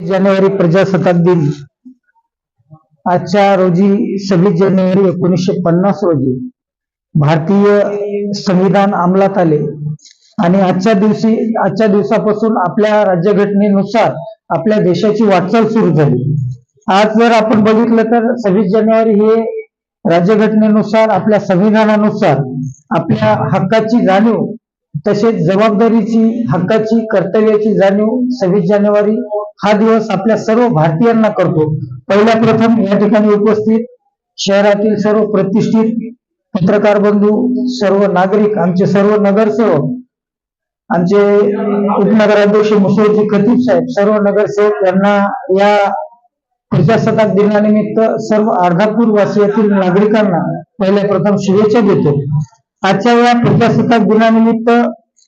जानेवारी प्रजासत्ताक दिन. आजच्या रोजी सव्वीस जानेवारी एकोणीसशे पन्नास रोजी भारतीय संविधान अंमलात आले. आणि आजच्या दिवशी आजच्या दिवसापासून आपल्या राज्यघटनेनुसार आपल्या देशाची वाटचाल सुरू झाली. आज जर आपण बघितलं तर सव्वीस जानेवारी हे राज्यघटनेनुसार आपल्या संविधानानुसार आपल्या हक्काची जाणीव तसेच जबाबदारीची हक्काची कर्तव्याची जाणीव सव्वीस जानेवारी हा दिवस आपल्या सर्व भारतीयांना करतो. पहिल्या प्रथम या ठिकाणी उपस्थित शहरातील सर्व प्रतिष्ठित पत्रकार बंधू सर्व नागरिक आमचे सर्व नगरसेवक आमचे उपनगराध्यक्ष मुसळजी खतीब साहेब सर्व नगरसेवक यांना या प्रजासत्ताक दिनानिमित्त सर्व अर्धापूर वासियातील नागरिकांना पहिल्या प्रथम शुभेच्छा देतो. आजच्या या प्रजासत्ताक दिनानिमित्त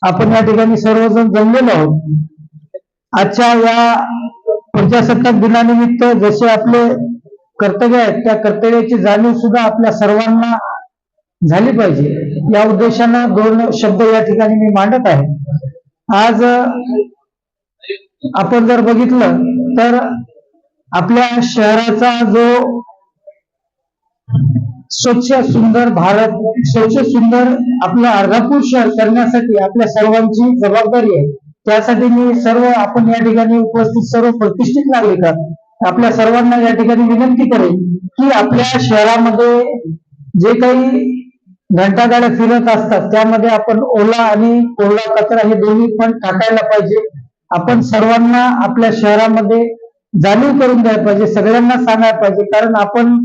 आपण या ठिकाणी सर्वजण जमलेलो आहोत. आजच्या या प्रजासत्ताक दिनानिमित्त जसे आपले कर्तव्य आहेत त्या कर्तव्याची जाणीव सुद्धा आपल्या सर्वांना झाली पाहिजे. या उद्देशानं दोन शब्द या ठिकाणी मी मांडत आहे. आज आपण जर बघितलं तर आपल्या शहराचा जो स्वच्छ सुंदर भारत स्वच्छ सुंदर आपलं अर्धापूर शहर करण्यासाठी आपल्या सर्वांची जबाबदारी आहे. त्यासाठी मी सर्व आपण या ठिकाणी उपस्थित सर्व प्रतिष्ठित नागरिकात आपल्या सर्वांना या ठिकाणी विनंती करेन की आपल्या शहरामध्ये जे काही घंटागाड्या फिरत असतात त्यामध्ये आपण ओला आणि कोरडा कचरा हे दोन्ही पण टाकायला पाहिजे. आपण सर्वांना आपल्या शहरामध्ये जाणीव करून द्यायला पाहिजे सगळ्यांना सांगायला पाहिजे. कारण आपण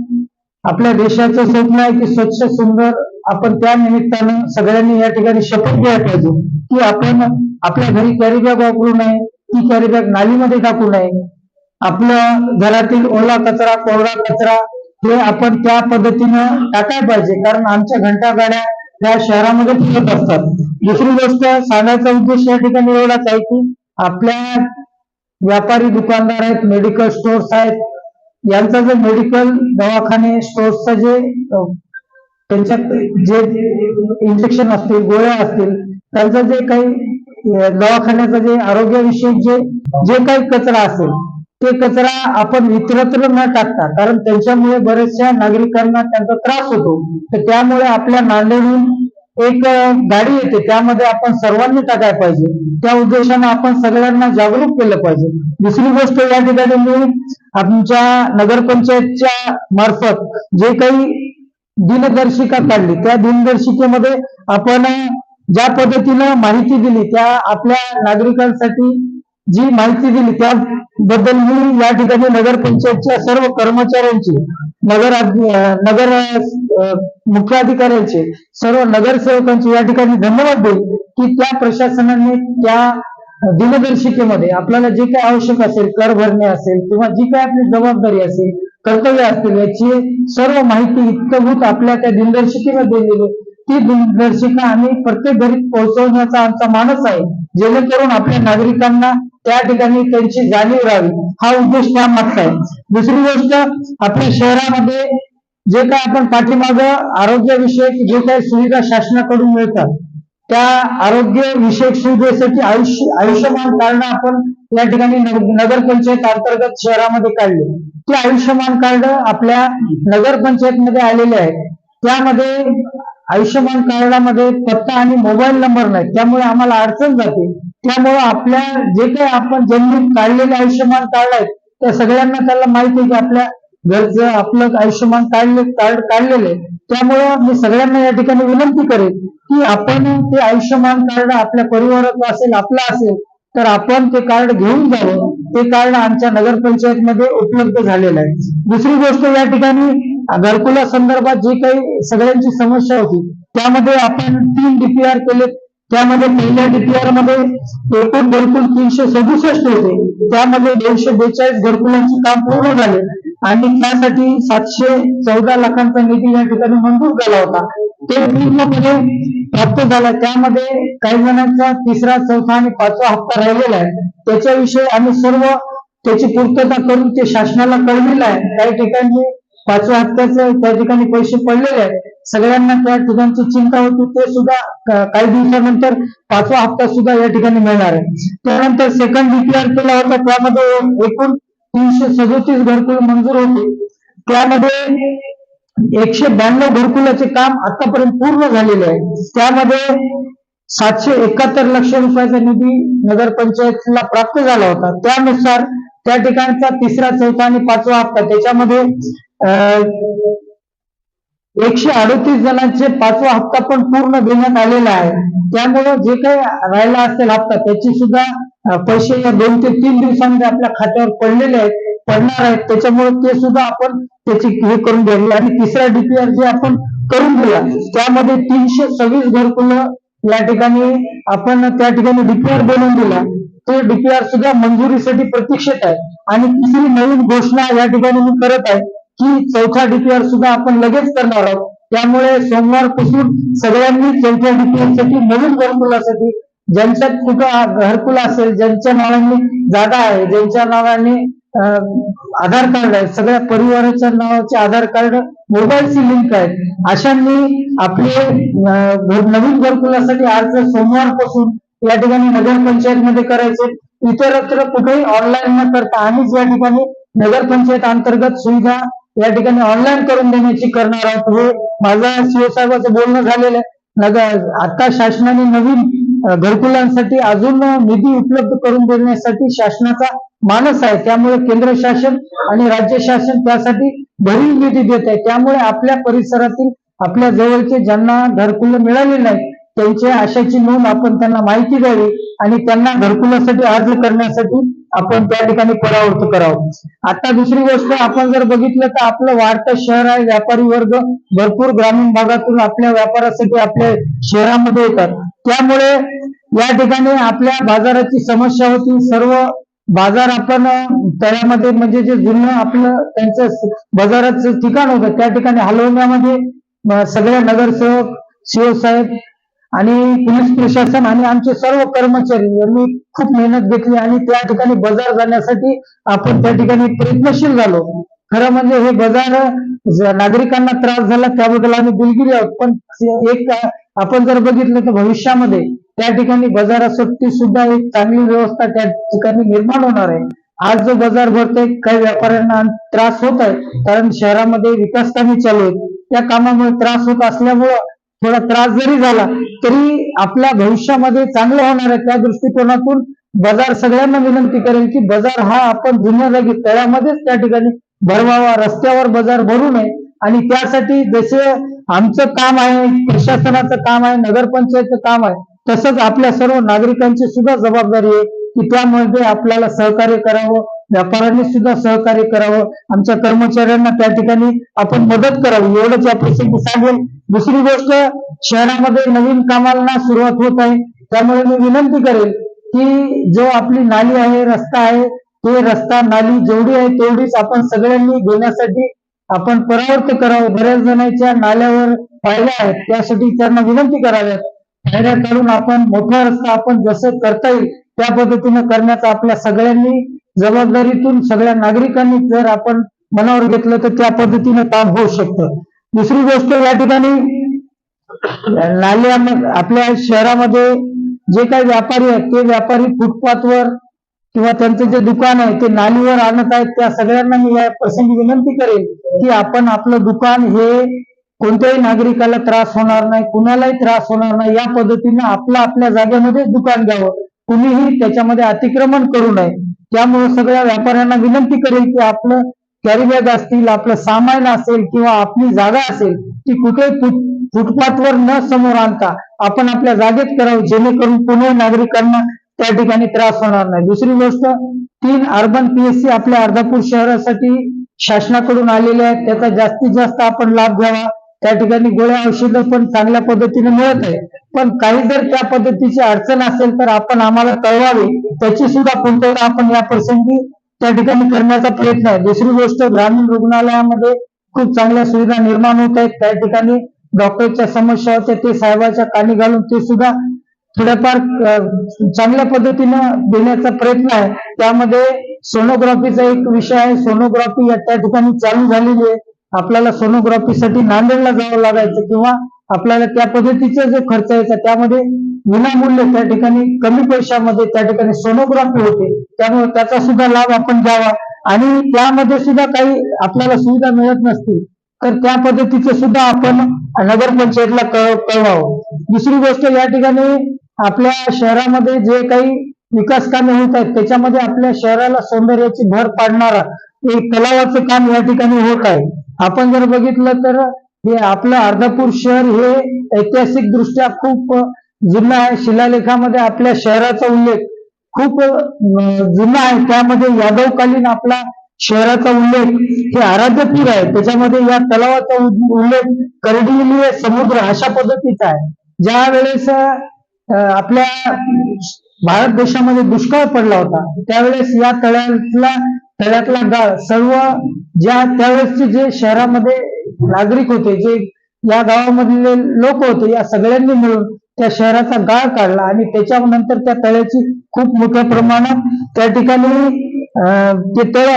आपल्या देशाचं स्वप्न आहे की स्वच्छ सुंदर आपण त्या निमित्तानं सगळ्यांनी या ठिकाणी शपथ घ्यायला पाहिजे. की आपण आपल्या घरी कॅरी बॅग वापरू नये ती कॅरी बॅग नालीमध्ये टाकू नये. आपल्या घरातील ओला कचरा कोरडा कचरा हे आपण त्या पद्धतीनं टाकायला पाहिजे. कारण आमच्या घंटा गाड्या त्या शहरामध्ये फिरत असतात. दुसरी गोष्ट सांगायचा उद्देश या ठिकाणी एवढाच आहे की आपल्या व्यापारी दुकानदार आहेत मेडिकल स्टोर्स आहेत. यांचा जो मेडिकल दवाखाने स्टोर्सचा जे त्यांच्यात जे इंजेक्शन असतील गोळ्या असतील त्यांचं जे काही दवाखान्याचं जे आरोग्यविषयक जे जे काही कचरा असेल ते कचरा आपण इतरत्र न टाकता कारण त्यांच्यामुळे बऱ्याचशा नागरिकांना त्यांचा त्रास होतो. तर त्यामुळे आपल्या नांदेडहून एक गाडी येते त्यामध्ये आपण सर्वांनी टाकायला पाहिजे. त्या उद्देशाने आपण सगळ्यांना जागरूक केलं पाहिजे. दुसरी गोष्ट या ठिकाणी मी आमच्या नगरपंचायतच्या मार्फत जे काही दिनदर्शिका काढली. त्या दिनदर्शिकेमध्ये आपण ज्या पद्धतीनं माहिती दिली त्या आपल्या नागरिकांसाठी जी माहिती दिली त्याबद्दल मी या ठिकाणी नगरपंचायतच्या सर्व कर्मचाऱ्यांची नगर नगर मुख्याधिकाऱ्यांचे सर्व नगरसेवकांचे या ठिकाणी धन्यवाद देईल की त्या प्रशासनाने त्या दिनदर्शिकेमध्ये आपल्याला जे काही आवश्यक असेल कर भरणे असेल किंवा जी काही आपली जबाबदारी असेल कर्तव्य असतील याची सर्व माहिती इतकभूत आपल्या त्या दिनदर्शिकेमध्ये दिलेली ती दिनदर्शिका आम्ही प्रत्येक घरी पोहोचवण्याचा आमचा मानस आहे. जेणेकरून आपल्या नागरिकांना त्या ठिकाणी त्यांची जाणीव राहावी हा उद्देश त्या मागचा आहे. दुसरी गोष्ट आपल्या शहरामध्ये जे काय आपण पाठीमागं आरोग्यविषयक जे काही सुविधा शासनाकडून मिळतात त्या आरोग्य विषयक सुविधेसाठी आयुष्य आयुष्यमान कार्ड आपण या ठिकाणी नगरपंचायत अंतर्गत शहरामध्ये काढले. ते आयुष्यमान कार्ड आपल्या नगरपंचायतमध्ये आलेले आहेत. त्यामध्ये आयुष्यमान कार्डामध्ये पत्ता आणि मोबाईल नंबर नाही. त्यामुळे आम्हाला अडचण जाते. त्यामुळे आपल्या जे काही आपण ज्यांनी काढलेले आयुष्यमान कार्ड आहेत त्या सगळ्यांना त्याला माहिती आहे की आपल्या जर आपलं आयुष्यमान काढले कार्ड काढलेले त्यामुळे त्यामुळं मी सगळ्यांना या ठिकाणी विनंती करेन की आपण ते आयुष्यमान कार्ड आपल्या परिवाराचं असेल आपलं असेल तर आपण ते कार्ड घेऊन जावं. ते कार्ड आमच्या नगरपंचायतमध्ये उपलब्ध झालेलं आहे. दुसरी गोष्ट या ठिकाणी घरकुला संदर्भात जी काही सगळ्यांची समस्या होती त्यामध्ये आपण तीन डीपीआर केले. त्यामध्ये पहिल्या डीपीआरमध्ये एकूण घरकुल तीनशे सदुसष्ट होते. त्यामध्ये दोनशे बेचाळीस घरकुलांचे काम पूर्ण झाले. आणि त्यासाठी सातशे चौदा लाखांचा निधी या ठिकाणी मंजूर झाला होता. ते पूर्णपणे प्राप्त झाला. त्यामध्ये काही जणांचा तिसरा चौथा आणि पाचवा हप्ता राहिलेला आहे. त्याच्याविषयी आम्ही सर्व त्याची पूर्तता करून ते शासनाला कळलेलं आहे. काही ठिकाणी पाचव्या हप्त्याचे त्या ठिकाणी पैसे पडलेले आहेत. सगळ्यांना त्या ठिकाणची चिंता होती. ते सुद्धा काही दिवसानंतर पाचवा हप्ता सुद्धा या ठिकाणी मिळणार आहे. त्यानंतर सेकंड डीपीआर केला होता. त्यामध्ये एकूण तीनशे सदोतीस घरकुल मंजूर होते. त्यामध्ये एकशे ब्याण्णव घरकुलाचे काम आतापर्यंत पूर्ण झालेले आहे. त्यामध्ये सातशे एकाहत्तर लक्ष रुपयाचा निधी नगरपंचायतीला प्राप्त झाला होता. त्यानुसार त्या ठिकाणचा तिसरा चौथा आणि पाचवा हप्ता त्याच्यामध्ये अं, एकशे अडतीस जणांचे पाचवा हप्ता पण पूर्ण देण्यात आलेला आहे. त्यामुळे जे काही राहिला असेल हप्ता त्याची सुद्धा पैसे या दोन ते तीन दिवसांमध्ये आपल्या खात्यावर पडलेले आहेत पडणार आहेत. त्याच्यामुळे ते सुद्धा आपण त्याची हे करून घ्यावी आणि तिसरा डीपीआर जे आपण करून दिला त्यामध्ये तीनशे सव्वीस घरकुल या ठिकाणी आपण त्या ठिकाणी डीपीआर बनवून दिला. तो डीपीआर सुद्धा मंजुरीसाठी प्रतीक्षेत आहे. आणि तिसरी नवीन घोषणा या ठिकाणी मी करत आहे की चौथा डीपीआर सुद्धा आपण लगेच करणार आहोत. त्यामुळे सोमवारपासून सगळ्यांनी चौथ्या डीपीआरसाठी नवीन घरकुलासाठी ज्यांच्यात कुठं घरकुल असेल ज्यांच्या नावाने जागा आहे ज्यांच्या नावाने आधार कार्ड आहे सगळ्या परिवाराच्या नावाचे आधार कार्ड मोबाईलची लिंक आहेत अशांनी आपले नवीन घरकुलासाठी अर्ज सोमवारपासून या ठिकाणी नगरपंचायत मध्ये करायचे. इतरत्र कुठेही ऑनलाईन न करता आम्हीच या ठिकाणी नगरपंचायत अंतर्गत सुविधा या ठिकाणी ऑनलाईन करून देण्याची करणार आहोत. हे माझा शिवसाहेबाचं बोलणं झालेलं आहे. नगर आता शासनाने नवीन घरकुलांसाठी अजून निधी उपलब्ध करून देण्यासाठी शासनाचा मानस आहे. त्यामुळे केंद्र शासन आणि राज्य शासन त्यासाठी भरीव निधी देत आहे. त्यामुळे आपल्या परिसरातील आपल्या जवळचे ज्यांना घरकुल मिळाले नाही त्यांच्या आशाची नोंद आपण त्यांना माहिती द्यावी आणि त्यांना घरकुलासाठी अर्ज करण्यासाठी आपण त्या ठिकाणी परावृत्त करावं. आता दुसरी गोष्ट आपण जर बघितलं तर आपलं वाढतं शहर आहे. व्यापारी वर्ग भरपूर ग्रामीण भागातून आपल्या व्यापारासाठी आपल्या शहरामध्ये येतात. त्यामुळे या ठिकाणी आपल्या बाजाराची समस्या होती. सर्व बाजार आपण अं, तळ्यामध्ये म्हणजे जे जुनं आपलं त्यांचं बाजाराचं ठिकाण होतं त्या ठिकाणी हलवण्यामध्ये सगळ्या सगळे नगरसेवक शिवसाहेब आणि पोलीस प्रशासन आणि आमचे सर्व कर्मचारी यांनी खूप मेहनत घेतली आणि त्या ठिकाणी बाजार जाण्यासाठी आपण त्या ठिकाणी प्रयत्नशील झालो. खरं म्हणजे हे बाजार नागरिकांना त्रास झाला त्याबद्दल आम्ही दिलगिरी आहोत. पण एक आपण जर बघितलं तर भविष्यामध्ये त्या ठिकाणी बाजारासाठी सुद्धा एक चांगली व्यवस्था त्या ठिकाणी निर्माण होणार आहे. आज जो बाजार भरतोय काही व्यापाऱ्यांना त्रास होत आहे कारण शहरामध्ये विकास कामे चालू आहेत. त्या कामामुळे त्रास होत असल्यामुळं थोडा त्रास जरी झाला तरी आपल्या भविष्यामध्ये चांगलं होणार आहे. त्या दृष्टिकोनातून बाजार सगळ्यांना विनंती करेल की बाजार हा आपण जुन्या जागी तळ्यामध्येच त्या ठिकाणी भरवावा रस्त्यावर बाजार भरू नये. आणि त्यासाठी जसे आमचं काम आहे प्रशासनाचं काम आहे नगरपंचायतचं काम आहे तसंच आपल्या सर्व नागरिकांची सुद्धा जबाबदारी आहे की त्यामध्ये आपल्याला सहकार्य करावं व्यापाऱ्यांनी सुद्धा सहकार्य करावं आमच्या कर्मचाऱ्यांना त्या ठिकाणी आपण मदत करावी. एवढंच या प्रसंगी सांगेल दुसरी गोष्ट शहरामध्ये नवीन कामाला सुरुवात होत आहे. त्यामुळे मी विनंती करेल की जो आपली नाली आहे रस्ता आहे ते रस्ता नाली जेवढी आहे तेवढीच आपण सगळ्यांनी घेण्यासाठी आपण परावर्त करावं. बऱ्याच जणांच्या नाल्यावर पायऱ्या आहेत त्यासाठी त्यांना विनंती कराव्यात. पायऱ्या करून आपण मोठा रस्ता आपण जसं करता येईल त्या पद्धतीनं करण्याचा आपल्या सगळ्यांनी जबाबदारीतून सगळ्या नागरिकांनी जर आपण मनावर घेतलं तर त्या पद्धतीनं काम होऊ शकतं. दुसरी गोष्ट या ठिकाणी नाल्या आपल्या शहरामध्ये जे काही व्यापारी आहेत ते व्यापारी फुटपाथवर किंवा त्यांचं जे दुकान आहे ते नालीवर आणत आहेत त्या सगळ्यांना मी या प्रसंगी विनंती करेन की आपण आपलं दुकान हे कोणत्याही नागरिकाला त्रास होणार नाही कुणालाही त्रास होणार नाही या पद्धतीनं आपलं आपल्या जागेमध्ये दुकान घ्यावं कुणीही त्याच्यामध्ये अतिक्रमण करू नये. त्यामुळे सगळ्या व्यापाऱ्यांना विनंती करेल की आपलं कॅरी बॅग असतील आपलं सामान असेल किंवा आपली जागा असेल ती कुठेही फुटपाथवर न समोर आणता आपण आपल्या जागेत करावं जेणेकरून कोणीही नागरिकांना त्या ठिकाणी त्रास होणार नाही. दुसरी गोष्ट तीन अर्बन पीएससी आपल्या अर्धापूर शहरासाठी शासनाकडून आलेले आहेत. त्याचा जास्तीत जास्त आपण लाभ घ्यावा. त्या ठिकाणी गोळ्या औषधं पण चांगल्या पद्धतीने मिळत आहे पण काही जर त्या पद्धतीची अडचण असेल तर आपण आम्हाला कळवावी. त्याची सुद्धा पूर्तता आपण या प्रसंगी त्या ठिकाणी करण्याचा प्रयत्न आहे. दुसरी गोष्ट ग्रामीण रुग्णालयामध्ये खूप चांगल्या सुविधा निर्माण होत आहेत. त्या ठिकाणी डॉक्टरच्या समस्या होत्या. ते साहेबाच्या कानी घालून ते सुद्धा थोड्याफार चांगल्या पद्धतीनं देण्याचा प्रयत्न आहे. त्यामध्ये सोनोग्राफीचा एक विषय आहे. सोनोग्राफी या त्या ठिकाणी चालू झालेली आहे. आपल्याला सोनोग्राफीसाठी नांदेडला जावं लागायचं किंवा आपल्याला त्या पद्धतीचा जो खर्च यायचा त्यामध्ये विनामूल्य त्या ठिकाणी कमी पैशामध्ये त्या ठिकाणी सोनोग्राफी होते. त्यामुळे त्याचा सुद्धा लाभ आपण घ्यावा. आणि त्यामध्ये सुद्धा काही आपल्याला सुविधा मिळत नसतील तर त्या पद्धतीचे सुद्धा आपण नगरपंचायतला कळवावं. दुसरी गोष्ट या ठिकाणी आपल्या शहरामध्ये जे काही विकास कामे होत आहेत त्याच्यामध्ये आपल्या शहराला सौंदर्याची भर पाडणारा एक तलावाचं काम या ठिकाणी होत आहे. आपण जर बघितलं तर हे आपलं अर्धापूर शहर हे ऐतिहासिक दृष्ट्या खूप जुनं आहे. शिलालेखामध्ये आपल्या शहराचा उल्लेख खूप जुना आहे. त्यामध्ये यादवकालीन आपला शहराचा उल्लेख हे आराध्यपूर आहे. त्याच्यामध्ये या तलावाचा उल्लेख करडिलीय समुद्र अशा पद्धतीचा आहे. ज्या वेळेस आपल्या भारत देशामध्ये दुष्काळ पडला होता. त्यावेळेस या तळ्यातला तळ्यातला गाळ सर्व ज्या त्यावेळेसचे जे शहरामध्ये नागरिक होते जे या गावामधले लोक होते या सगळ्यांनी मिळून त्या शहराचा गाळ काढला आणि त्याच्यानंतर त्या तळ्याची खूप मोठ्या प्रमाणात त्या ठिकाणी अं, ते तळ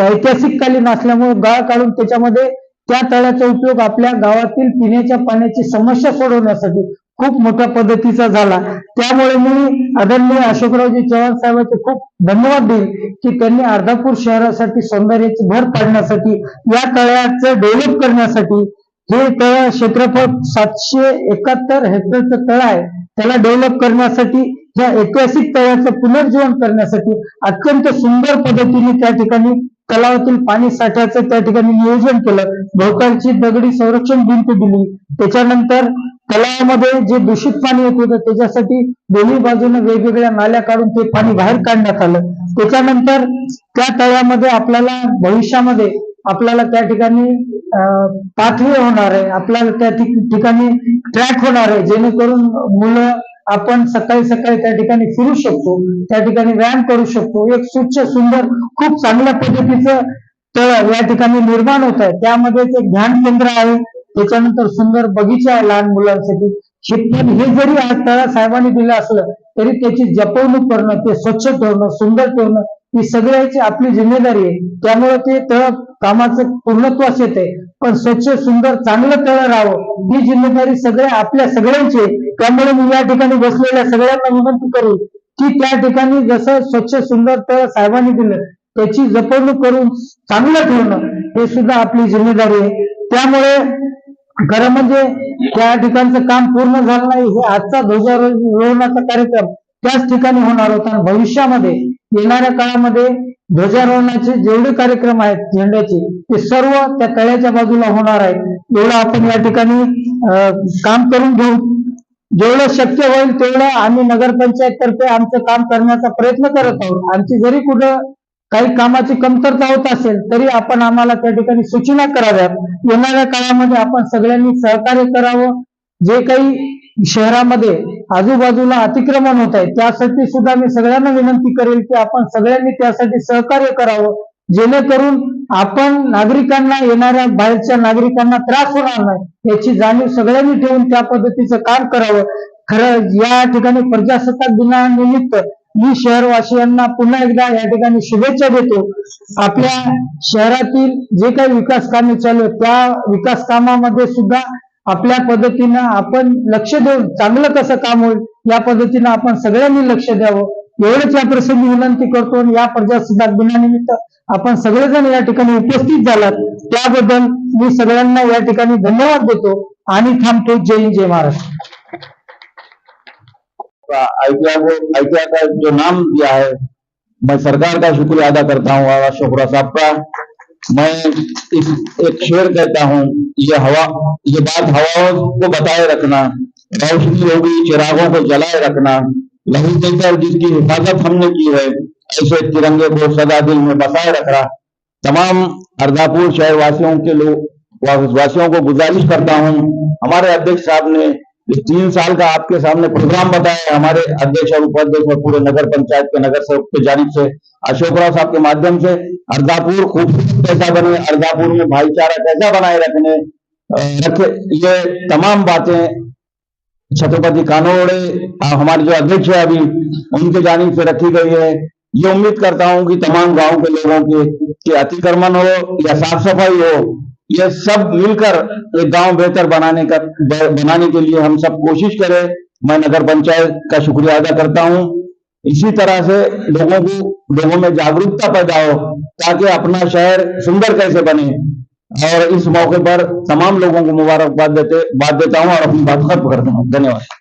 ऐतिहासिक कालीन असल्यामुळे गाळ काढून त्याच्यामध्ये त्या तळ्याचा उपयोग आपल्या गावातील पिण्याच्या पाण्याची समस्या सोडवण्यासाठी खूप मोठ्या पद्धतीचा झाला. त्यामुळे मी आदरणीय अशोकरावजी चव्हाण साहेबांचे खूप धन्यवाद देईल की त्यांनी अर्धापूर शहरासाठी सौंदर्याची भर पाडण्यासाठी या तळ्याचं डेव्हलप करण्यासाठी हे तळ क्षेत्रफळ सातशे एकाहत्तर हेक्टरचं तळ आहे त्याला डेव्हलप करण्यासाठी या ऐतिहासिक तळ्याचं पुनर्जीवन करण्यासाठी अत्यंत सुंदर पद्धतीने त्या ठिकाणी तलावातील पाणी साठ्याचं त्या ठिकाणी नियोजन केलं. भोवतालची दगडी संरक्षण भिंत दिली. त्याच्यानंतर तलावामध्ये जे दूषित पाणी येत होतं त्याच्यासाठी दोन्ही बाजूने वेगवेगळ्या नाल्या काढून ते पाणी बाहेर काढण्यात आलं. त्याच्यानंतर त्या तळ्यामध्ये आपल्याला भविष्यामध्ये आपल्याला त्या ठिकाणी पाथवे होणार आहे. आपल्याला त्या ठिकाणी ट्रॅक होणार आहे. जेणेकरून मुलं आपण सकाळी सकाळी त्या ठिकाणी फिरू शकतो त्या ठिकाणी व्यायाम करू शकतो. एक स्वच्छ सुंदर खूप चांगल्या पद्धतीचं तळ या ठिकाणी निर्माण होत आहे. त्यामध्ये एक ध्यान केंद्र आहे. त्याच्यानंतर सुंदर बगीचा आहे लहान मुलांसाठी. हे पण हे जरी आज तळा साहेबांनी दिलं असलं तरी त्याची जपवणूक करणं ते स्वच्छ ठेवणं सुंदर ठेवणं ही सगळ्याची आपली जिम्मेदारी आहे. त्यामुळे ते तळ कामाचं पूर्णत्वास येते पण स्वच्छ सुंदर चांगलं तळ राहावं ही जिम्मेदारी सगळ्या आपल्या सगळ्यांची त्यामुळे मी या ठिकाणी बसलेल्या सगळ्यांना विनंती करू की त्या ठिकाणी जसं स्वच्छ सुंदर तळ साहेबांनी दिलं त्याची जपवणूक करून चांगलं ठेवणं हे सुद्धा आपली जिम्मेदारी आहे. त्यामुळे खरं म्हणजे त्या ठिकाणचं काम पूर्ण झालं नाही. हे आजचा ध्वजारोहणाचा कार्यक्रम त्याच ठिकाणी होणार होता. आणि भविष्यामध्ये येणाऱ्या काळामध्ये ध्वजारोहणाचे जेवढे कार्यक्रम आहेत झेंड्याचे ते सर्व त्या तळ्याच्या बाजूला होणार आहेत एवढं आपण या ठिकाणी काम करून घेऊ. जेवढं शक्य होईल तेवढं आम्ही नगरपंचायत तर्फे आमचं काम करण्याचा प्रयत्न करत आहोत. आमची जरी कुठं काही कामाची कमतरता होत असेल तरी आपण आम्हाला त्या ठिकाणी सूचना कराव्यात. येणाऱ्या काळामध्ये आपण सगळ्यांनी सहकार्य करावं. जे काही शहरामध्ये आजूबाजूला अतिक्रमण होत आहे त्यासाठी सुद्धा मी सगळ्यांना विनंती करेल की आपण सगळ्यांनी त्यासाठी सहकार्य करावं. जेणेकरून आपण नागरिकांना येणाऱ्या बाहेरच्या नागरिकांना त्रास होणार नाही याची जाणीव सगळ्यांनी ठेवून त्या पद्धतीचं काम करावं. खरं या ठिकाणी प्रजासत्ताक दिनानिमित्त मी शहरवासियांना पुन्हा एकदा या ठिकाणी शुभेच्छा देतो. आपल्या शहरातील जे काही विकास कामे चालू आहेत त्या विकास कामामध्ये सुद्धा आपल्या पद्धतीनं आपण लक्ष देऊन चांगलं कसं काम होईल या पद्धतीनं आपण सगळ्यांनी लक्ष द्यावं. एवढंच या प्रसंगी विनंती करतो आणि या प्रजासत्ताक दिनानिमित्त आपण सगळेजण या ठिकाणी उपस्थित झालात. त्याबद्दल मी सगळ्यांना या ठिकाणी धन्यवाद देतो आणि थांबतो. जय हिंद जय महाराष्ट्र. आइडिया का जो नाम दिया है मैं सरकार का शुक्रिया अदा करता हूँ आवाज शोकरा साहब का. मैं एक शेर कहता हूँ, ये हवा, ये बात हवाओं को बताए रखना, रोशनी होगी, चिरागों को जलाए रखना लहू देकर जिसकी हिफाजत हमने की है, ऐसे तिरंगे को सदा दिल में बसाए रखना। तमाम अर्धापुर शहर वासियों के लोग वासियों को गुजारिश करता हूँ, हमारे अध्यक्ष साहब ने इस तीन साल का आपके सामने प्रोग्राम बताया हमारे अध्यक्ष और उपाध्यक्ष और पूरे नगर पंचायत के नगर सेवक की जानिब से, अशोक राव साहब के माध्यम से अर्धापुर खूबसूरत कैसा बने, अर्धापुर में भाईचारा कैसा बनाए रखने रखे, ये तमाम बातें छत्रपति कानोड़े हमारे जो अध्यक्ष है अभी, उनके जानिब से रखी गई है। ये उम्मीद करता हूँ कि तमाम गाँव के लोगों के अतिक्रमण हो या साफ़ सफ़ाई हो ये सब मिलकर एक गाँव बेहतर बनाने का, बनाने के लिए हम सब कोशिश करें। मैं नगर पंचायत का शुक्रिया अदा करता हूँ। इसी तरह से लोगों को, लोगों में जागरूकता पैदा हो, ताकि अपना शहर सुंदर कैसे बने। और इस मौके पर तमाम लोगों को मुबारकबाद देते, बात देता हूँ और अपनी बात खत्म करता हूँ। धन्यवाद।